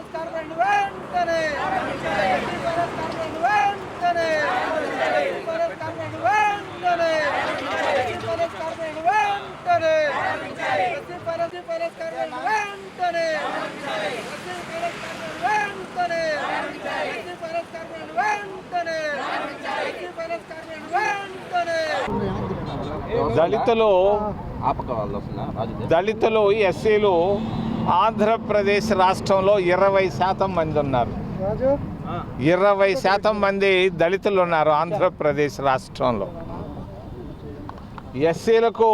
Finance corporation వెంటనే finance corporation వెంటనే finance corporation వెంటనే కార్పొరేషన్ వెంటనే ఫైనాన్స్ కార్పొరేషన్ వెంటనే వెంటనే కార్పొరేషన్ వెంటనే కార్పొరేషన్ వెంటనే దళితులు దళితులు ఎస్సీలు ఆంధ్రప్రదేశ్ రాష్ట్రంలో ఇరవై శాతం మంది ఉన్నారు. ఇరవై శాతం మంది దళితులు ఉన్నారు ఆంధ్రప్రదేశ్ రాష్ట్రంలో. ఎస్సీలకు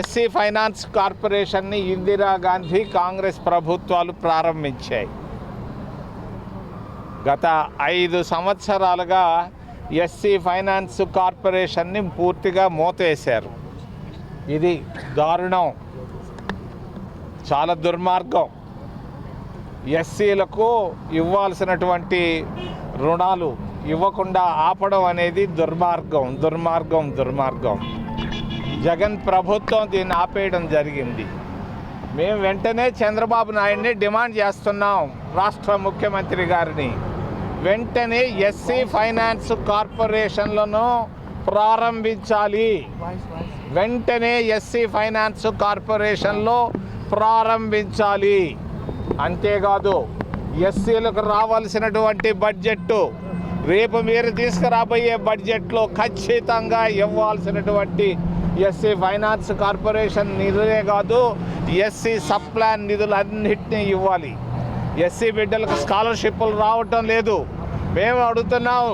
ఎస్సీ ఫైనాన్స్ కార్పొరేషన్ని ఇందిరాగాంధీ కాంగ్రెస్ ప్రభుత్వాలు ప్రారంభించాయి. గత ఐదు సంవత్సరాలుగా ఎస్సీ ఫైనాన్స్ కార్పొరేషన్ని పూర్తిగా మూతేశారు. ఇది దారుణం. చాలా దుర్మార్గం. ఎస్సీలకు ఇవ్వాల్సినటువంటి రుణాలు ఇవ్వకుండా ఆపడం అనేది దుర్మార్గం దుర్మార్గం దుర్మార్గం. జగన్ ప్రభుత్వం దీన్ని ఆపేయడం జరిగింది. మేము వెంటనే చంద్రబాబు నాయుడిని డిమాండ్ చేస్తున్నాం రాష్ట్ర ముఖ్యమంత్రి గారిని. వెంటనే ఎస్సీ ఫైనాన్స్ కార్పొరేషన్లను ప్రారంభించాలి. వెంటనే ఎస్సీ ఫైనాన్స్ కార్పొరేషన్లో ప్రారంభించాలి. అంతేకాదు ఎస్సీలకు రావాల్సినటువంటి బడ్జెట్ రేపు మీరు తీసుకురాబోయే బడ్జెట్లో ఖచ్చితంగా ఇవ్వాల్సినటువంటి ఎస్సీ ఫైనాన్స్ కార్పొరేషన్ నిధులే కాదు ఎస్సీ సప్లాన్ నిధులన్నింటినీ ఇవ్వాలి. ఎస్సీ బిడ్డలకు స్కాలర్షిప్లు రావటం లేదు. మేము అడుగుతున్నాం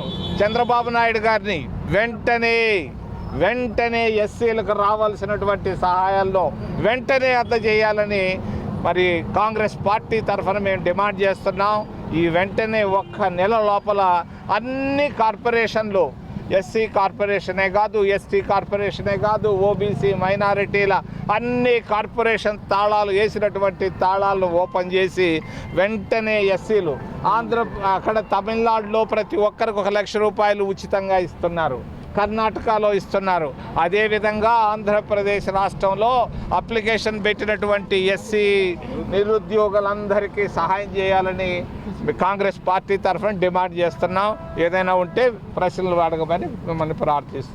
చంద్రబాబు నాయుడు గారిని వెంటనే వెంటనే ఎస్సీలకు రావాల్సినటువంటి సహాయాల్లో వెంటనే అందజేయాలని మరి కాంగ్రెస్ పార్టీ తరఫున మేము డిమాండ్ చేస్తున్నాం. ఈ వెంటనే ఒక్క నెల లోపల అన్ని కార్పొరేషన్లు ఎస్సీ కార్పొరేషనే కాదు ఎస్టీ కార్పొరేషనే కాదు ఓబీసీ మైనారిటీల అన్ని కార్పొరేషన్ తాళాలు వేసినటువంటి తాళాలను ఓపెన్ చేసి వెంటనే ఎస్సీలు ఆంధ్ర అక్కడ తమిళనాడులో ప్రతి ఒక్కరికి ఒక లక్ష రూపాయలు ఉచితంగా ఇస్తున్నారు. కర్ణాటకలో ఇస్తున్నారు. అదేవిధంగా ఆంధ్రప్రదేశ్ రాష్ట్రంలో అప్లికేషన్ పెట్టినటువంటి ఎస్సీ నిరుద్యోగులందరికీ సహాయం చేయాలని కాంగ్రెస్ పార్టీ తరఫున డిమాండ్ చేస్తున్నాం. ఏదైనా ఉంటే ప్రశ్నలు అడగమని మిమ్మల్ని ప్రార్థిస్తున్నాం.